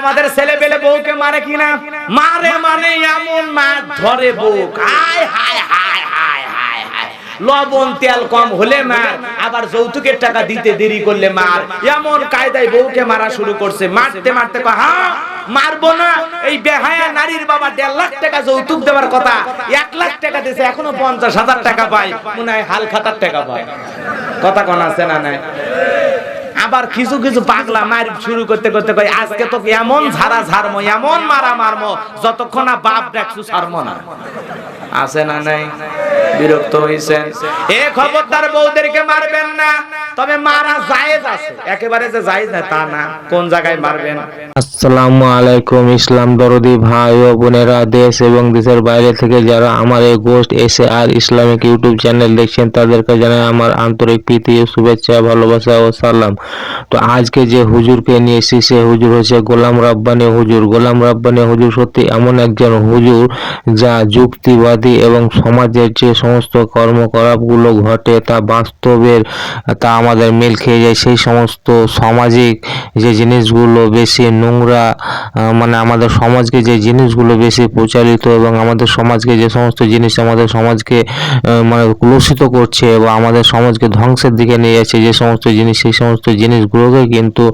আমাদের ছেলে পেলে বউকে মারে কিনা? মারে মানে এমন মার ধরে বউ হায় হায় হায় হায় হায় হায়। লবণ তেল কম হলে মার, আবার যৌতুকের টাকা দিতে দেরি করলে মার। এমন কায়দায় বউকে মারা শুরু করছে। মারতে মারতে হ্যাঁ মারবো না। এই বেহায়া নারীর বাবা দেড় লাখ টাকা যৌতুক দেওয়ার কথা, এক লাখ টাকা দিয়েছে, এখনও পঞ্চাশ হাজার টাকা পায়। মনে হয় হাল খাতার টাকা পায়। কথা কোন, আছে না নাই? আবার কিছু কিছু পাগলা মার শুরু করতে করতে কই আজকে তো এমন ঝাড়া ঝাড়মো, এমন মারা মারমো, যতক্ষণ না বাপ ডাকছু ছাড়মো না। আছে না নাই? বিরক্ত হইছেন? এ খবরদার বউদেরকে মারবেন না, তবে মারা জায়েজ আছে। একেবারে যে জায়েজ না, তা না। কোন জায়গায় মারবেন? আসসালামু আলাইকুম, ইসলাম দরদি ভাই ও বোনেরা, দেশ এবং দেশের বাইরে থেকে যারা আমার এই গোস্ট এসে আর ইসলামিক ইউটিউব চ্যানেল দেখছেন, তাদেরকে জানাই আমার আন্তরিক প্রীতি, শুভেচ্ছা, ভালোবাসা ও সালাম। তো আজকে যে হুজুরকে নিয়ে এসেছি সে হুজুর হচ্ছে গোলাম রাব্বানি হুজুর। গোলাম রাব্বানি হুজুর সত্যি এমন একজন হুজুর যা যুক্তিবাদী এবং সমাজের যে সমস্ত কর্মকলাপগুলো ঘটে তা বাস্তবের, তা আমাদের মিল খেয়ে যায়। সেই সমস্ত সামাজিক যে জিনিসগুলো বেশি নোংরা মানে আমাদের সমাজকে যে জিনিসগুলো বেশি প্রচারিত এবং আমাদের সমাজকে যে সমস্ত জিনিস আমাদের সমাজকে মানে কুলসিত করছে বা আমাদের সমাজকে ধ্বংসের দিকে নিয়ে যাচ্ছে, যে সমস্ত জিনিস, সেই সমস্ত জিনিসগুলোকে কিন্তু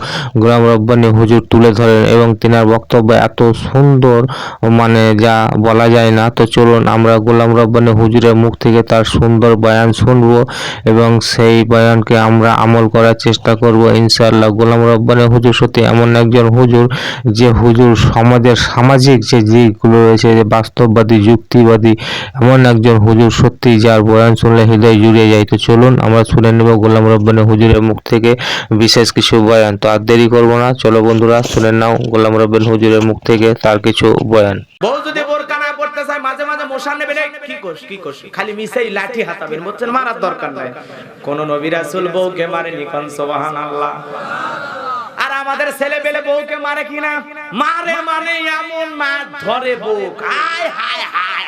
গোলাম রব্বানি হুজুর তুলে ধরেন এবং তিনার বক্তব্য এত সুন্দর মানে যা বলা যায় না। তো চলুন আমরা গোলাম রব্বানি হুজুরের মুখ থেকে তার সুন্দর বয়ান শুনব এবং সেই বয়ানকে আমরা আমল করার চেষ্টা করব। ইনশাআল্লাহ গোলাম রব্বানি হুজুর সত্যি এমন একজন হুজুর যে হুজুর সমাজের সামাজিক যে দিকগুলো রয়েছে, যে বাস্তববাদী, যুক্তিবাদী, এমন একজন হুজুর সত্যি যার বয়ান শুনলে হৃদয় জুড়ে যায়। তো চলুন আমরা শুনে নেব গোলাম রব্বানি হুজুরের মুখ থেকে বিশেষ কিছু বয়ান, তো আর দেরি করব না। চলো বন্ধুরা, শুনে নাও গোলাম রব্বানি হুজুরের মুখ থেকে তার কিছু বয়ান। বউ যদি বোরকা না পড়তে চায়, মাঝে মাঝে মশা নেবে কি কি কোস খালি মিশাই লাঠি হাতাবেন বুঝছেন মারার দরকার নাই। কোন নবী রাসূল বউকে মারেনি, কোন সুবহানাল্লাহ। আর আমাদের ছেলে পেলে বউকে মারে কিনা? মারে মানে এমন মার ধরে বউ হায় হায় হায়।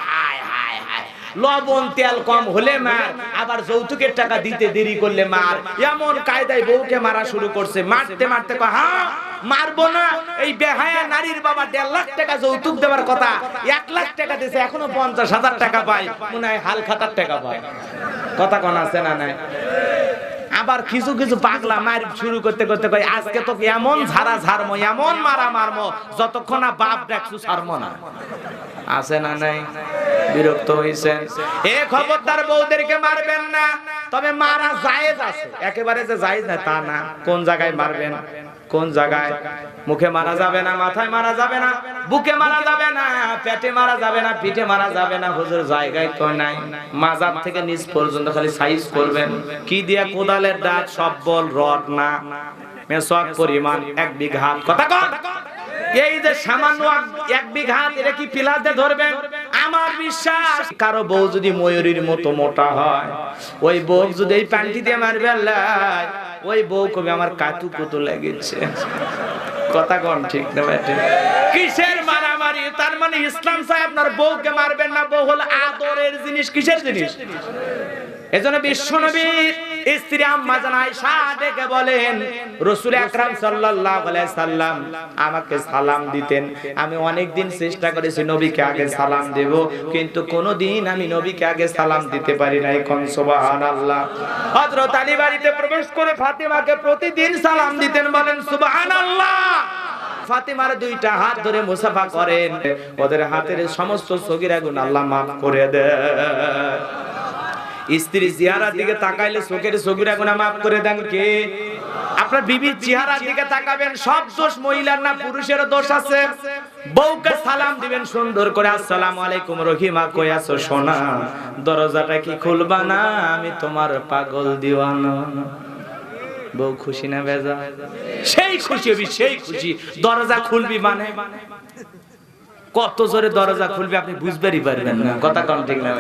লবণ তেল কম হলে মার আবার যৌতুকের টাকা দিতে দেরি করলে মার। এমন কায়দায় বউকে মারা শুরু করছে। মারতে মারতে কয়, হ্যাঁ মারবো না। এই বেহায়া নারীর বাবা দেড় লাখ টাকা যৌতুক দেওয়ার কথা এক লাখ টাকা দিয়েছে এখনও পঞ্চাশ হাজার টাকা পায়। মনে হয় হাল খাতার টাকা পায়। কথা কোন আছে না নাই? আবার কিছু কিছু পাগলা মার শুরু করতে করতে কই আজকে তো এমন ঝাড়া ঝাড়মো এমন মারা মারমো যতক্ষণ না বাপ ডাকছু ছাড়মো না। আছে না নাই? বিরক্ত হইছেন। এ খবরদার বউদেরকে মারবেন না। তবে মারা জায়েজ আছে। একেবারে যে জায়েজ না, তা না। কোন জায়গায় মারবেন? কোন জায়গায়? মুখে মারা যাবে না, মাথায় মারা যাবে না, বুকে মারা যাবে না, পেটে মারা যাবে না, পিঠে মারা যাবে না, হুজুর জায়গায় তো নাই। মাজার থেকে নিচ পর্যন্ত খালি সাইজ করবেন। কি দিয়া কোদালের দাঁত, সব বল, রড না। মেসক পরিমাণ, এক বিঘা কথা এই যে সামান্য এক- এক বিঘা এটা কি পিলাতে ধরবেন? আমার বিশ্বাস, কারও বউ যদি ময়ূরীর মতো মোটা হয়, ওই বউ যদি এই প্যান্টি দিয়ে মারবে ওই বউ কবে আমার কাতু কুতু লেগেছে। কথা কন ঠিক না কিসের মারামারি? তার মানে ইসলাম সাহেব আপনার বউকে মারবেন না, বউ হলো আদরের জিনিস। কিসের জিনিস? এজন্য বিশ্বনবীর স্ত্রী আম্মা জান আয়েশা ডেকে বলেন, রাসূল আকরাম সাল্লাল্লাহু আলাইহি সাল্লাম আমাকে সালাম দিতেন। আমি অনেক দিন চেষ্টা করেছি নবীকে আগে সালাম দেব, কিন্তু আমি নবীকে আগে সালাম দিতে পারি নাই, কোন সুবহানাল্লাহ। হযরত আলী বাড়িতে প্রবেশ করে প্রতিদিন সালাম দিতেন, বলেন, সুবহানাল্লাহ। ফাতিমার দুইটা হাত ধরে মুসাফা করেন, ওদের হাতের সমস্ত সগীরা গুণ আল্লাহ মাফ করে দেয় স্ত্রী চেহারার দিকে তাকাইলে চোখের চোখের গুণা মাফ করে দেন কে? আপনার বিবির চেহারার দিকে তাকাবেন সব দোষ মহিলার না পুরুষের দোষ আছে। বউকে সালাম দিবেন সুন্দর করে আসসালামু আলাইকুম রহিমা কই আছো সোনা? দরজাটা কি খুলবা না? আমি তোমার পাগল দিওয়ানা। বউ খুশি না বেজা সেই খুশি হবি সেই খুশি। দরজা খুলবি মানে? কত জোরে দরজা খুলবি আপনি বুঝবেরই পারবেন না। কথা কম ঠিক না?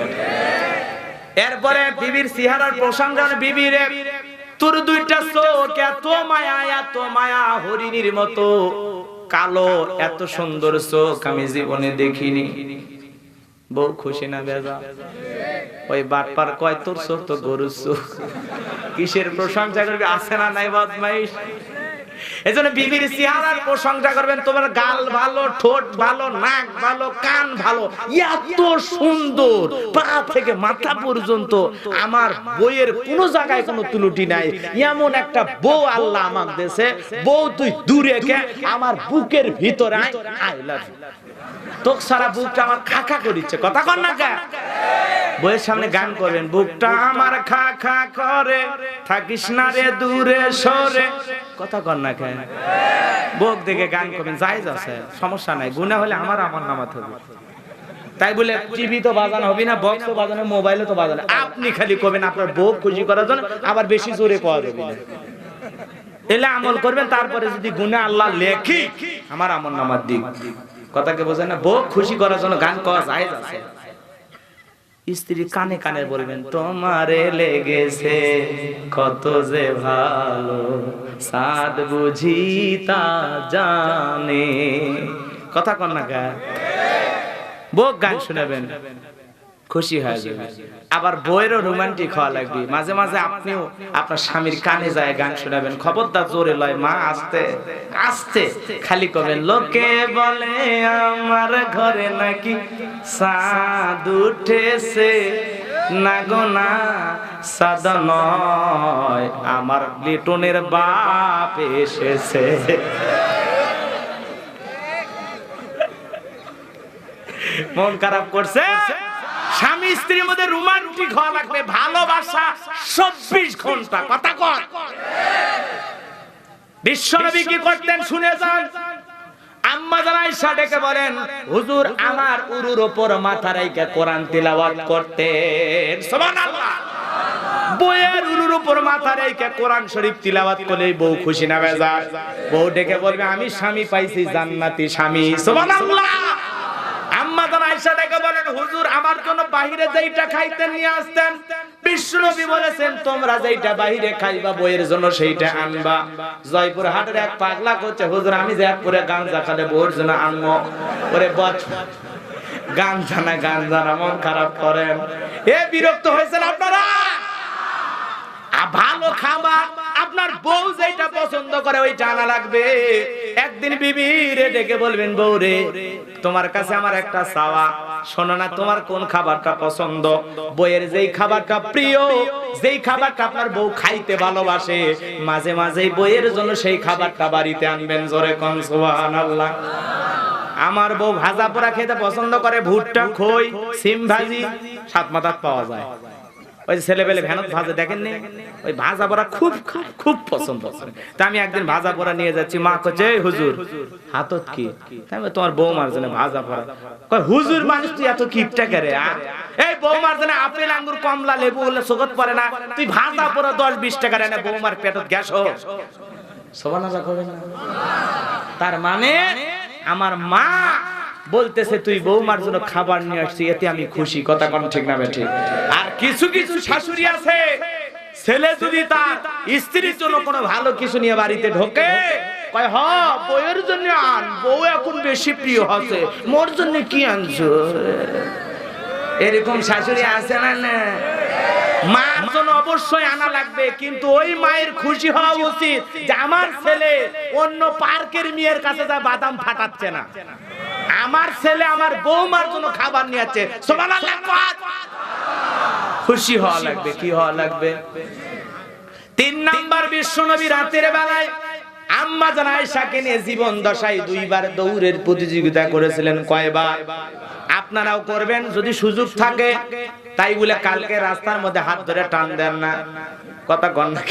এরপরে বিবির সিহারার প্রসঙ্গে বিবির তোর দুইটা চোখ এত মায়া এত মায়া হরিণীর মতো। কালো, এত সুন্দর চোখ আমি জীবনে দেখিনি। বউ খুশি না বেজা ওই বাটপার কয়, তোর চোখ তো গরুর চোখ। কিসের প্রশংসা করবি আছে না নাই বদমাইশ? এজন্য বিবির চেহারার প্রশংসা করবেন, তোমার গাল ভালো, ঠোঁট ভালো, নাক ভালো, কান ভালো, এত সুন্দর। পা থেকে মাথা পর্যন্ত আমার বইয়ের কোনো জায়গায় কোনো তুলুটি নাই। এমন একটা বউ আল্লাহ আমার দেশে বউ তুই দূরে কে আমার বুকের ভিতরে আই লাভ তোক সারা বুকটা আমার খাখা করিচ্ছে কথা কর না বইয়ের সামনে গান করবেন বুকটা আমার খা খা করে থাকিস না রে দূরে সরে। কথা কর না কেন? বুক দেখে গান করবেন জায়েজ আছে সমস্যা নাই গুনাহ হলে আমার আমার নামাতে হবে। তাই বলে টিভি তো বাজানো হবে না বক্স তো বাজানো মোবাইলে তো বাজানো। আপনি খালি করবেন আপনার বউ খুশি করার জন্য আবার বেশি জোরে পাওয়া যাবে না। এলে আমল করবেন তারপরে যদি গুনে আল্লাহ লেখি আমার আমল নামার দিক। কথাকে বোঝেন না বউ খুশি করার জন্য গান করা যায় আছে। স্ত্রী কানে কানে বলবেন, তোমারে লেগেছে কত যে ভালো সাদ বুঝি তা জানে। কথা কন না গা বোক গান শোনাবেন। খুশি হয়ে যাবে। আবার বইয়েরও রোমান্টিক হওয়া লাগবে। মাঝে মাঝে আপনিও আপনার স্বামীর কানে যায় গান শোনাবেন। খবরদার জোরে লয় মা আসতে আসতে। খালি করবেন লোকে বলে আমার ঘরে নাকি সাদ উঠেছে। না গো না সাদ নয় আমার লিটনের বাপ এসেছে। মন খারাপ করছে? স্বামী স্ত্রীর মধ্যে রোমান্টিক হওয়া লাগবে, ভালোবাসা চব্বিশ ঘণ্টা। কথা কর বিশ্বনবী কি করতেন শুনে যান? বলেন, হুজুর, আমার উরুর মাথা কোরআন তিলাওয়াত করতেন। বইয়ের উরুর উপর মাথা রেখে কোরআন শরীফ তিলাওয়াত করলে বউ খুশি না বেজার। বউ ডেকে বলবে, আমি স্বামী পাইছি জান্নাতি স্বামী। সুবহানাল্লাহ। বলেন, হুজুর, আমার জন্য বাইরে যেইটা খাইতে নিয়ে আসতেন। বলেছেন, তোমরা বাইরে খাইবা, বইয়ের জন্য সেইটা আনবা। জয়পুর হাটের এক পাগলা করছে হুজুর, আমি যে করে গাঞ্জা খালে বউয়ের জন্য আনব। ওরে বচ, গাঞ্জা না গাঞ্জা না, মন খারাপ করেন। এ বিরক্ত হয়েছেন আপনারা? ভালো খাবার। আপনার বউ যেটা পছন্দ করে, ওই জানা লাগবে। একদিন বিবি রে ডেকে বলবেন বউ রে তোমার কাছে আমার একটা চাওয়া। শোনো না, তোমার কোন খাবারটা পছন্দ? বইয়ের যেই খাবারটা প্রিয়, যেই খাবারটা আপনার বউ খাইতে ভালোবাসে, মাঝে মাঝে বইয়ের জন্য সেই খাবারটা বাড়িতে আনবেন জোরে কন, সুবহানাল্লাহ। আমার বউ ভাজা পোড়া খেতে পছন্দ করে, ভুট্টা, খই, সিম ভাজি, সাত মাথাত পাওয়া যায়। ওই যে ছেলেবেলে ভ্যানত ভাজা দেখেন নি ওই ভাজা পোড়া খুব খুব পছন্দ তা আমি একদিন ভাজা পোড়া নিয়ে যাচ্ছি মা কচ্ছে হুজুর হাতত কি? তাই তোমার বউ মার জন্য ভাজা পোড়া কয় হুজুর মানুষ তুই এত কিপটা করে এই বউ মার জন্য আপেল আঙ্গুর কমলা লেবু হলে সোগত পড়ে না। তুই ভাজা পোড়া দশ বিশ টাকা এনে বউ মার পেটত গ্যাস হোক। সবান করবেন না। তার মানে আমার মা বলতেছে তুই বৌমার জন্য খাবার নিয়ে আসছি এতে আমি খুশি। কথা কোন ঠিক না ঠিক আর কিছু কিছু শাশুড়ি আছে ছেলে যদি তার স্ত্রীর জন্য কোনো ভালো কিছু নিয়ে বাড়িতে ঢোকে কয় হ বউয়ের জন্য আন বউ এখন বেশি প্রিয় হচ্ছে মোর জন্য কি আনছো? এরকম শাশুড়ি আছে না না? মার জন্য অবশ্যই আনা লাগবে কিন্তু ওই মায়ের খুশি হওয়া উচিত যে আমার ছেলে অন্য পার্কের মেয়ের কাছে যা বাদাম ফাটাচ্ছে না। আমার ছেলে আমার বৌমার জন্য খাবার নিয়ে কর। খুশি হওয়া লাগবে, কি হওয়া লাগবে? তিন নাম্বার বিশ্বনবী রাতের বেলায় আম্মা জান আয়েশাকে নিয়ে জীবন দশায় দুইবার দৌড়ের প্রতিযোগিতা করেছিলেন কয়বার? আপনারাও করবেন, যদি সুযোগ থাকে। তাই বলে কালকে রাস্তার মধ্যে হাত ধরে টান দেন না। কথা গন্ডা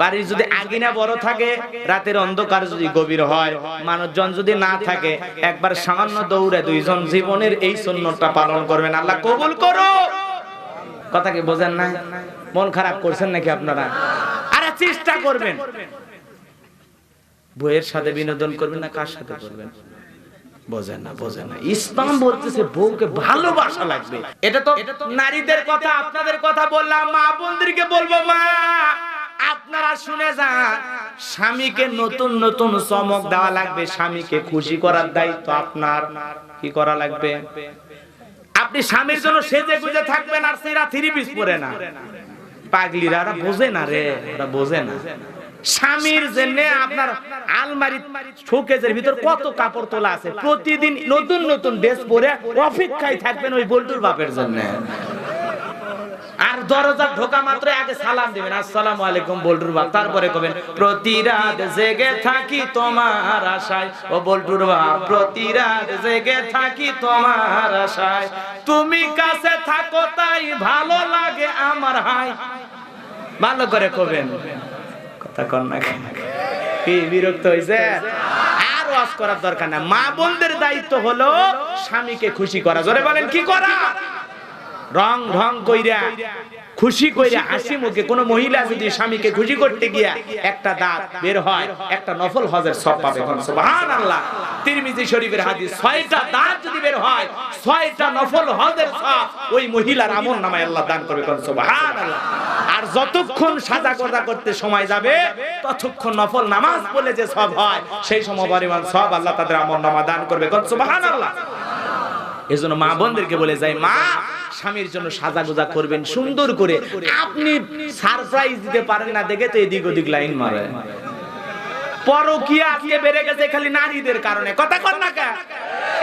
বাড়ির যদি আগিনা বড় থাকে, রাতের অন্ধকার যদি গভীর হয়, মানুষজন যদি না থাকে, একবার সামান্য দৌড়ে দুইজন জীবনের এই সুন্নতটা পালন করবেন। আল্লাহ কবুল করো কথা কি বোঝেন না? মন খারাপ করছেন নাকি আপনারা? আরে চেষ্টা করবেন। বইয়ের সাথে বিনোদন করবেন না কার সাথে করবেন? আপনারা শুনে যান, স্বামীকে নতুন নতুন চমক দেওয়া লাগবে, স্বামীকে খুশি করার দায়িত্ব আপনার। কি করা লাগবে? আপনি স্বামীর জন্য সেজে গুজে থাকবেন আর সেরা থ্রি পিস পরে না। পাগলিরা, ওরা বোঝে না রে, ওরা বোঝে না। স্বামীর জন্য আপনার আলমারি শোকেজের ভিতর কত কাপড় তোলা আছে? প্রতিদিন নতুন নতুন ড্রেস পরে অপেক্ষায় থাকবেন ওই বল্টুর বাপের জন্য। আর দরজা ঢোকা মাত্র আগে সালাম দিবেন। আসসালামু আলাইকুম বল্টুর বাপ। তারপরে কবেন প্রতি রাত জেগে থাকি তোমার আশায়। ও বল্টুর বাপ প্রতি রাত জেগে থাকি তোমার আশায়। তুমি কাছে থাকো তাই ভালো লাগে আমার হাই ভালো করে কবেন। না কি বিরক্ত বোনদের দায়িত্ব হলো স্বামীকে খুশি করা। রং খুশি কোন মহিলা যদি স্বামীকে খুশি করতে গিয়া একটা দাঁত বের হয়, একটা নফল হজের সব পাবে তিরমিজি শরীফের হাদিস, ছয়টা দাঁত যদি বের হয়, ছয়টা নফল হজের সব ওই মহিলার আমল নামায় আল্লাহ দান করবে সুবহানাল্লাহ। আর যতক্ষণ সাজা কথা করতে সময় যাবে ততক্ষণ নফল নামাজ পড়লে যে সব হয় সেই সময় পরিমাণ সব আল্লাহ তাদের আমল নামা দান করবে। কোন সুবহানাল্লাহ। এজন্য মা বোনদেরকে বলে যাই মা স্বামীর জন্য সাজাগোজা করবেন সুন্দর করে। আপনি সারপ্রাইজ দিতে পারেন না দেখে তো এদিক ওদিক লাইন মারে। পরকিয়া আজকে বেড়ে গেছে খালি নারীদের কারণে। কথা কর না কে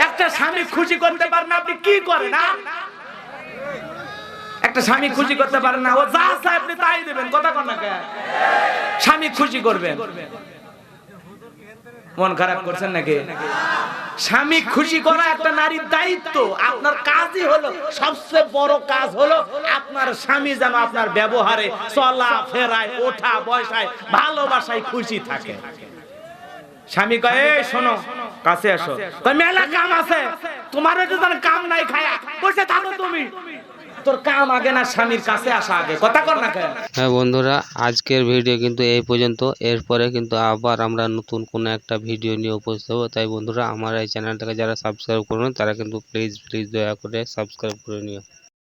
একটা স্বামী খুশি করতে পারেন না আপনি কি করেন না একটা স্বামী খুশি করতে পারেন না। ও যা চায় আপনি তাই দেবেন, কথা কর না স্বামী খুশি করবেন। মন খারাপ করছেন নাকি? স্বামী খুশি করা একটা নারীর দায়িত্ব। আপনার কাজই হলো, সবচেয়ে বড় কাজ হলো আপনার স্বামী যেন আপনার ব্যবহারে চলা, ফেরায়, ওঠা বয়সায় ভালোবাসায় খুশি থাকে। স্বামী কয় শোনো, কাছে আসো মেলা কাম আছে। তোমার কাম নাই খায়া, বসে থাকো তুমি। তোর কাম আগে না স্বামীর কাছে আসা আগে। কথা কর না কেন? হ্যাঁ বন্ধুরা, আজকের ভিডিও কিন্তু এই পর্যন্ত। এরপরে কিন্তু আবার আমরা নতুন কোনো একটা ভিডিও নিয়ে উপস্থিত হব। তাই বন্ধুরা, আমার এই চ্যানেলটাকে যারা সাবস্ক্রাইব করুন তারা কিন্তু প্লিজ প্লিজ দয়া করে সাবস্ক্রাইব করে নিও।